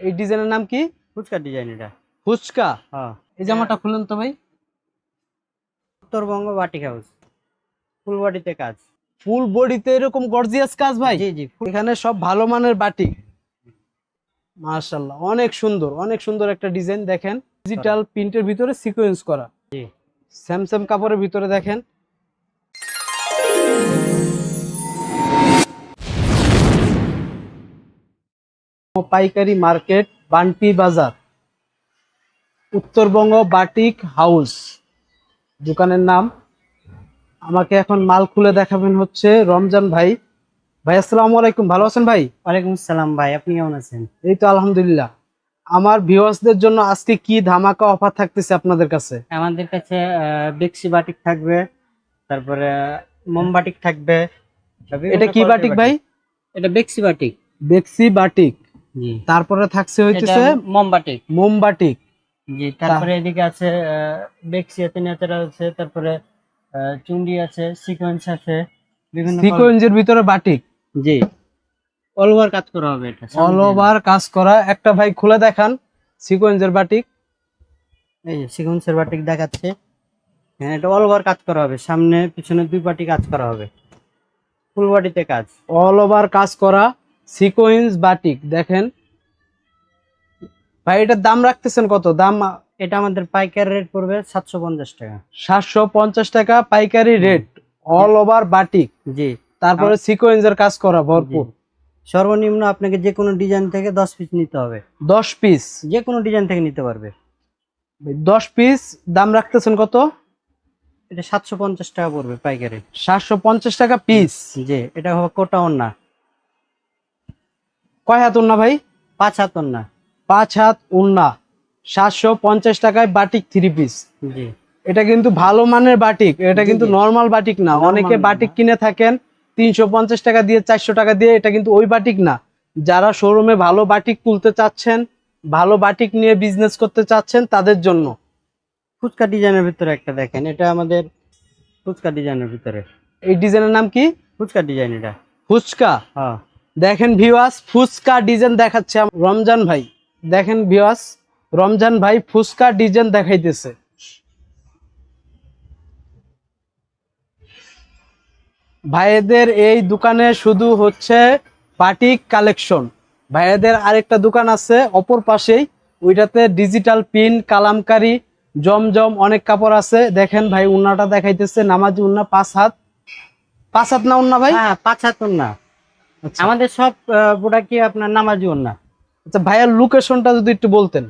এই ডিজাইনের নাম কি? ফুচকা ডিজাইন এটা। ফুচকা? হ্যাঁ। এই জামাটা খুলুন তো ভাই। উত্তরবঙ্গ বাটিক হাউস ফুল বডিতে কাজ। ফুল বডিতে এরকম গর্জিয়াস কাজ ভাই? জি জি এখানে সব ভালো মানের বাটিক মাশাল্লাহ অনেক সুন্দর অনেক সুন্দর একটা ডিজাইন দেখেন। ডিজিটাল প্রিন্টের ভিতরে সিকোয়েন্স করা। জি। স্যামসাং কাপড়ের ভিতরে দেখেন। পাইকারি market Banti Bazar. Uttarbanga batik house. দোকানের নাম। আমাকে এখন মাল খুলে দেখাবেন হচ্ছে রমজান ভাই। ভাই আসসালামু আলাইকুম। ভালো আছেন ভাই? ওয়ালাইকুম আসসালাম ভাই। আপনি কেমন আছেন? এই তো আলহামদুলিল্লাহ। আমার ভিউয়ার্সদের জন্য আজকে কি ধামাকা অফার থাকতেছে আপনাদের কাছে? আমাদের কাছে বেক্সি বাটিক থাকবে তারপরে মোম বাটিক থাকবে। এটা কি বাটিক ভাই? এটা বেক্সি বাটিক। বেক্সি বাটিক। তারপরে থাকছে হইতেছে মোম বাটিক মোম বাটিক জি তারপরে এদিকে আছে বেক্সি আছে ন্যাচারাল আছে তারপরে আহ, চুন্ডি আছে সিকোয়েন্স আছে বিভিন্ন সিকোয়েন্সের ভিতরে বাটিক জি। অল ওভার কাজ করা হবে এটা অল ওভার কাজ করা। একটা ভাই খুলে দেখান সিকোয়েন্সের বাটিক। এই যে সিকোয়েন্সের বাটিক দেখাচ্ছে। হ্যাঁ এটা অল ওভার কাজ করা হবে সামনে পিছনে দুই পাটি কাজ করা হবে। ফুল বডিতে কাজ। অল ওভার কাজ করা। সিকোয়েন্স বাটিক দেখেন। ভাই এটার দাম রাখতেছেন কত? দাম এটা আমাদের পাইকারি রেট পড়বে সাতশো পঞ্চাশ টাকা। সাতশো পঞ্চাশ টাকা পাইকারি রেট অল ওভার বাটিক জি। তারপরে সিকোয়েন্সের কাজ করা ভরপুর। সর্বনিম্ন আপনাকে যে কোনো ডিজাইন থেকে দশ পিস নিতে হবে। দশ পিস যে কোনো ডিজাইন থেকে নিতে পারবে। দশ পিস দাম রাখতেছেন কত? এটা সাতশো পঞ্চাশ টাকা পড়বে পাইকারি। সাতশো পঞ্চাশ টাকা পিস জি এটা হবে কোটা না কয় হাত উন্না ভাই? পাঁচ হাত না পাঁচ হাত উন্না। সাতশো পঞ্চাশ টাকায় বাটিক থ্রি পিস জি। এটা কিন্তু ভালো মানের বাটিক। এটা কিন্তু নর্মাল বাটিক না। অনেকে বাটিক কিনে থাকেন তিনশো পঞ্চাশ টাকা দিয়ে চারশো টাকা দিয়ে এটা কিন্তু ওই বাটিক না। যারা শোরুমে ভালো বাটিক তুলতে চাচ্ছেন ভালো বাটিক নিয়ে বিজনেস করতে চাচ্ছেন তাদের জন্য। ফুচকা ডিজাইনের ভিতরে একটা দেখেন। এটা আমাদের ফুচকা ডিজাইনের ভিতরে। এই ডিজাইনের নাম কি? ফুচকা ডিজাইন এটা। ফুচকা? হ্যাঁ। দেখেন ভিওয়াস ফুচকা ডিজাইন দেখাচ্ছে রমজান ভাই। দেখেন ভিওয়াস রমজান ভাই ফুচকা ডিজাইন দেখাইতেছে। ভাইয়েদের এই দোকানে শুধু হচ্ছে বাটিক কালেকশন ভাইয়েদের আরেকটা দোকান আছে, অপর পাশেই। ওইটাতে ডিজিটাল পিন কালামকারি, জমজম অনেক কাপড় আছে। দেখেন ভাই উন্নাটা দেখাইতেছে, নামাজি উন্না, পাঁচ হাত। পাঁচ হাত না উন্না ভাই? হ্যাঁ পাঁচ হাত না আচ্ছা। আমাদের সব প্রোডাক্টই আপনার নামাজি না আচ্ছা ভাইয়ার লোকেশনটা যদি একটু বলতেন।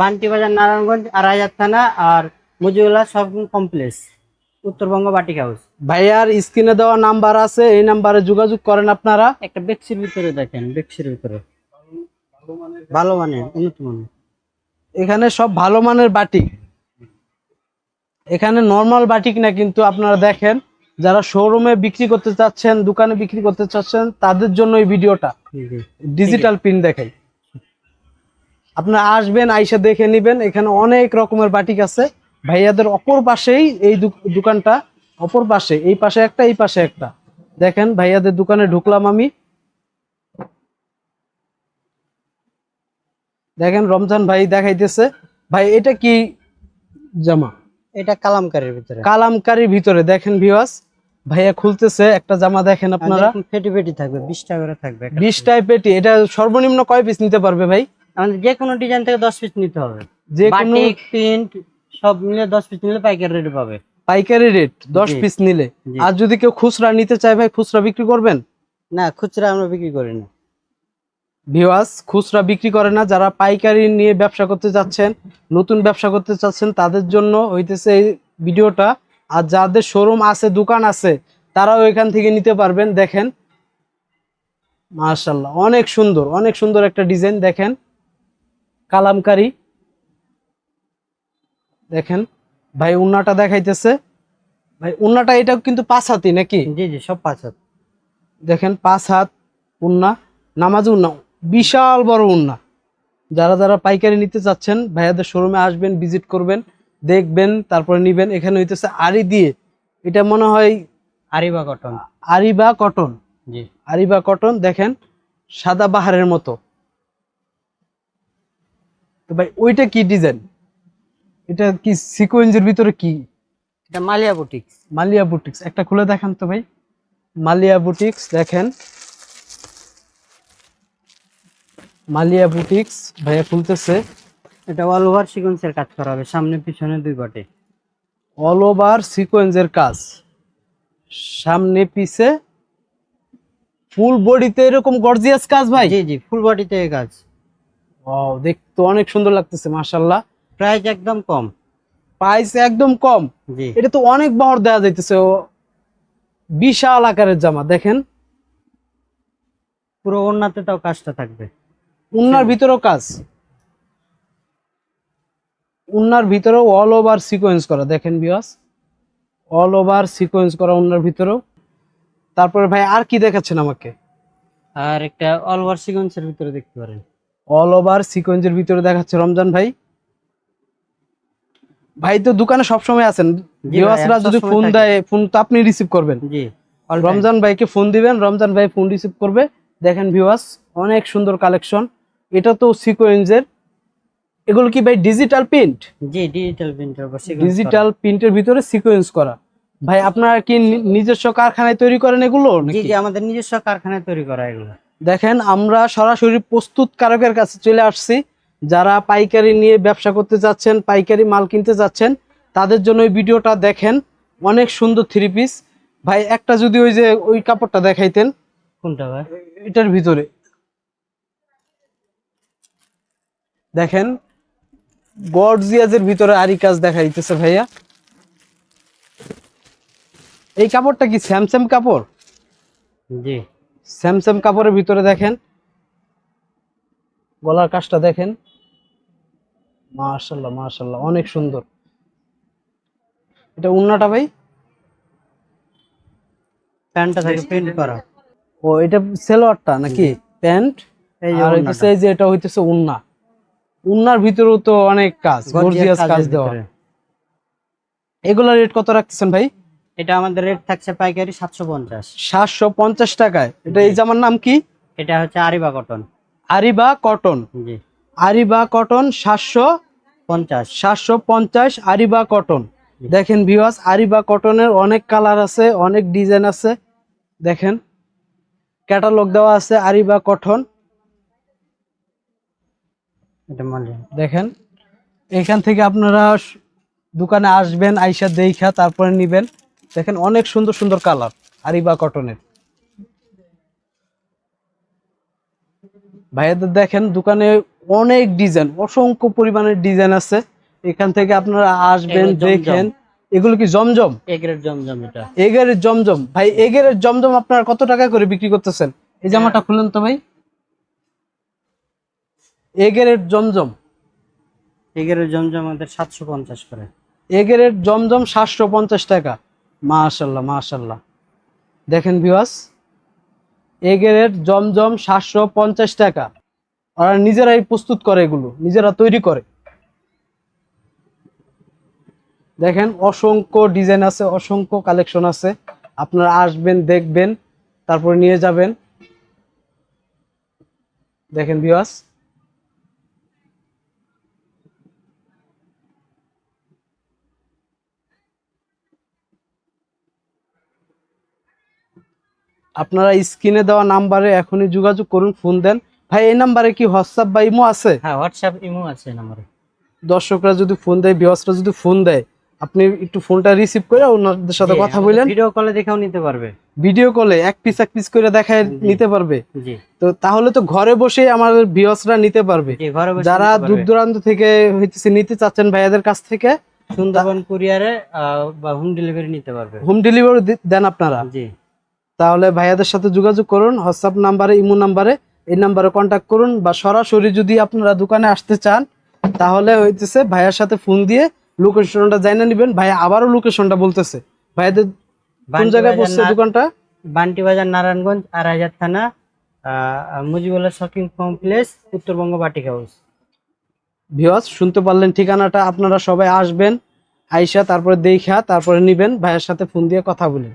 বান্টি বাজার নারায়ণগঞ্জ আর আড়াইহাজার থানা আর Mujibullah shopping complex Uttarbanga batik house. ভাইয়ার স্ক্রিনে দেওয়া নাম্বার আছে এই নাম্বারে যোগাযোগ করেন আপনারা। একটা বেক্সির ভিতরে দেখেন বেক্সির ভিতরে। ভালো মানের উন্নত মানের। এখানে সব ভালো মানের বাটিক। এখানে নর্মাল বাটিক না কিন্তু আপনারা দেখেন। যারা শোরুমে বিক্রি করতে চাচ্ছেন দোকানে বিক্রি করতে চাচ্ছেন তাদের জন্য এই ভিডিওটা ডিজিটাল পিন দেখাই। আপনারা আসবেন আইসা দেখে নেবেন। এখানে অনেক রকমের বাটিক আছে। ভাইয়াদের অপর পাশেই এই দোকানটা অপর পাশে এই পাশে একটা এই পাশে একটা। দেখেন ভাইয়াদের দোকানে ঢুকলাম আমি। দেখেন রমজান ভাই দেখাইতেছে। ভাই এটা কি জামা? এটা কালামকারের ভিতরে। কালামকারীর ভিতরে। দেখেন ভিওয়াস ভাইয়া খুলতেছে একটা জামা দেখেন আপনারা। পেটি ফেটি থাকবে বিশ টাকা করে থাকবে একটা বিশ টাইপের এটা সর্বনিম্ন কয় পিস নিতে পারবে ভাই? আমাদের যে কোনো ডিজাইন থেকে দশ পিস নিতে হবে। যে কোনো প্রিন্ট সব মিলে দশ পিস নিলে পাইকারি রেট পাবে। পাইকারি রেট দশ পিস নিলে। আর যদি কেউ খুচরা নিতে চায় ভাই খুচরা বিক্রি করবেন? না খুচরা আমরা বিক্রি করি না। ভিওয়াস খুচরা বিক্রি করে না যারা পাইকারি নিয়ে ব্যবসা করতে চাচ্ছেন নতুন ব্যবসা করতে চাচ্ছেন তাদের জন্য হইতেছে এই ভিডিওটা। আর যাদের শোরুম আছে দোকান আছে তারাও এখান থেকে নিতে পারবেন। দেখেন মাশাল্লাহ অনেক সুন্দর অনেক সুন্দর একটা ডিজাইন দেখেন। কালামকারি। দেখেন ভাই উন্নাটা দেখাইতেছে। ভাই উন্নাটা এটা কিন্তু পাঁচ হাতি নাকি? জি জি সব পাঁচ হাত। দেখেন পাঁচ হাত উন্না নামাজ উন্না বিশাল বড় উন্না। যারা যারা পাইকারি নিতে চাচ্ছেন ভাইয়াদের শোরুমে আসবেন ভিজিট করবেন। দেখবেন তারপরে নিবেন। এখানে হইতেছে আরি দিয়ে। এটা মনে হয় আরিবা কটন। আরিবা কটন। জি। আরিবা কটন দেখেন সাদা বাহারের মতো। তো ভাই ওইটা কি ডিজাইন? এটা কি সিকোয়েন্সের ভিতরে কি? এটা মালিয়া বুটিক্স। মালিয়া বুটিক্স। একটা খুলে দেখান তো ভাই। মালিয়া বুটিক্স দেখেন। মালিয়া বুটিক্স ভাইয়া খুলতেছে। এটা অল ওভার সিকোয়েন্সের কাজ করা হবে সামনে পিছনে দুই পাটে অল ওভার সিকোয়েন্সের কাজ। সামনে পিছে ফুল বডিতে এরকম গর্জিয়াস কাজ ভাই? জি জি ফুল বডিতে এই কাজ। ওয়াও দেখতে অনেক সুন্দর লাগতেছে মাশাআল্লাহ। প্রাইস একদম কম। প্রাইস একদম কম। জি। এটা তো অনেক বহর দেওয়া যাইতেছে ও বিশাল আকারের জামা দেখেন। পুরো ওড়নাতে তাও কাজটা থাকবে। উন্নার ভিতরেও কাজ। উন্নার ভিতরেও অল ওভার সিকোয়েন্স করা দেখেন বিয়াস অল ওভার সিকোয়েন্স করা উন্নার ভিতরেও। তারপরে ভাই আর কি দেখাচ্ছেন আমাকে? আর একটা অল ওভার সিকোয়েন্সের ভিতরে দেখতে পারেন। অল ওভার সিকোয়েন্সের ভিতরে দেখাচ্ছে রমজান ভাই। ভাই তো দোকানে সবসময় আছেন। ভিউয়ার্সরা যদি ফোন দেয় ফোন তো আপনি রিসিভ করবেন। জি রমজান ভাইকে ফোন দিবেন রমজান ভাই ফোন রিসিভ করবে। দেখেন ভিউয়ার্স অনেক সুন্দর কালেকশন এটা তো সিকোয়েন্সের এগুলো কি ভাই ডিজিটাল প্রিন্ট জি ডিজিটাল প্রিন্টার ডিজিটাল প্রিন্টের ভিতরে সিকোয়েন্স করা। ভাই আপনারা কি নিজস্ব কারখানায় তৈরি করেন এগুলো জি নাকি? জি আমাদের নিজস্ব কারখানায় তৈরি করা এগুলো। দেখেন আমরা সরাসরি প্রস্তুতকারকের কাছে চলে আসছি। যারা পাইকারি নিয়ে ব্যবসা করতে যাচ্ছেন পাইকারি মাল কিনতে যাচ্ছেন তাদের জন্য এই ভিডিওটা দেখেন। অনেক সুন্দর থ্রি পিস ভাই একটা যদি ওই যে ওই কাপড়টা দেখাইতেন। কোনটা ভাই? এটার ভিতরে। দেখেন গর্জিয়াজের ভিতরে আরি কাজ দেখা দিতেছে ভাইয়া। এই কাপড়টা কি স্যামসাম কাপড়? জি। স্যামসাম কাপড়ের ভিতরে দেখেন। গলার কাজটা দেখেন। মাশাল্লাহ মাশাল্লাহ অনেক সুন্দর। এটা উন্নাটা ভাই? প্যান্টটা থাকে প্রিন্ট করা। ও এটা সেলোয়ারটা নাকি? প্যান্ট? আর হইতেছে এই যে এটা হইতেছে উন্না। উন্নার ভিতরেও তো অনেক কাজ গর্জিয়াস কাজ দেওয়া। এগুলোর রেট কত রাখতেছেন ভাই? এটা আমাদের রেট থাকছে পাইকারি সাতশো পঞ্চাশ। সাতশো পঞ্চাশ টাকায়। এটা এই জামার নাম কি? এটা হচ্ছে আরিবা কটন আরিবা কটন জি। আরিবা কটন সাতশো পঞ্চাশ। সাতশো পঞ্চাশ আরিবা কটন দেখেন ভিওয়াস আরিবা কটনের অনেক কালার আছে অনেক ডিজাইন আছে। দেখেন। ক্যাটালগ দেওয়া আছে আরিবা কটন দেখেন এখান থেকে আপনারা দোকানে আসবেন আইসা দেখা তারপরে নিবেন। দেখেন অনেক সুন্দর সুন্দর কালার আরিবা কটনের। ভাইয়াদের দেখেন দোকানে অনেক ডিজাইন অসংখ্য পরিমাণের ডিজাইন আছে। এখান থেকে আপনারা আসবেন দেখেন। এগুলো কি জমজম? এগ্রেড জমজম এটা। এগের জমজম। ভাই এগের জমজম আপনার কত টাকা করে বিক্রি করতেছেন? এই জামাটা খুলেন তো ভাই। এগের জমজম? এগেরের জমজম আমাদের সাতশো পঞ্চাশ করে। এগের জমজম সাতশো পঞ্চাশ টাকা। মাশাল্লাহ মাশাল্লাহ। দেখেন ভিওয়াস এগের জমজম সাতশো পঞ্চাশ টাকা। ওরা নিজেরাই প্রস্তুত করে এগুলো নিজেরা তৈরি করে। দেখেন অসংখ্য ডিজাইন আছে অসংখ্য কালেকশন আছে। আপনারা আসবেন দেখবেন তারপরে নিয়ে যাবেন। দেখেন ভিওয়াস আপনারা স্ক্রিনে দেওয়া নাম্বারে এখনই যোগাযোগ করুন ফোন দেন। ভাই এই নাম্বারে কি হোয়াটসঅ্যাপ বা ইমো আছে? হ্যাঁ হোয়াটসঅ্যাপ ইমো আছে নাম্বারে। দর্শকরা যদি ফোন দেয় বিহসরা যদি ফোন দেয় আপনি একটু ফোনটা রিসিভ করে ওনাদের সাথে কথা বললেন ভিডিও কলে দেখেও নিতে পারবে। ভিডিও কলে এক পিস এক পিস করে দেখায় নিতে পারবে। জি। তো তাহলে তো ঘরে বসে আমাদের বিহসরা নিতে পারবে। জি ঘরে বসে যারা দূর দূরান্ত থেকে হইতেছে নিতে চাচ্ছেন ভাইয়াদের কাছ থেকে সুন্দরবন কুরিয়ারে বা হোম ডেলিভারি নিতে পারবে। হোম ডেলিভারি দেন আপনারা। জি। তাহলে ভাইয়াদের সাথে যোগাযোগ করুন হোয়াটসঅ্যাপ নাম্বারে ইমো নাম্বারে এই নাম্বারে কন্ট্যাক্ট করুন বা সরাসরি যদি আপনারা দোকানে আসতে চান তাহলে হইতেছে ভাইয়ার সাথে ফোন দিয়ে লোকেশনটা জানিয়ে নেবেন। ভাইয়া আবারও লোকেশনটা বলতেছে। ভাইয়াদের কোন জায়গায় বসছে দোকানটা? বান্টি বাজার নারায়ণগঞ্জ আড়াইহাজার থানা Mujibullah shopping complex Uttarbanga batik house. Viewers শুনতে পারলেন ঠিকানাটা আপনারা সবাই আসবেন আইসা তারপরে দেখা তারপরে নিবেন ভাইয়ের সাথে ফোন দিয়ে কথা বলেন।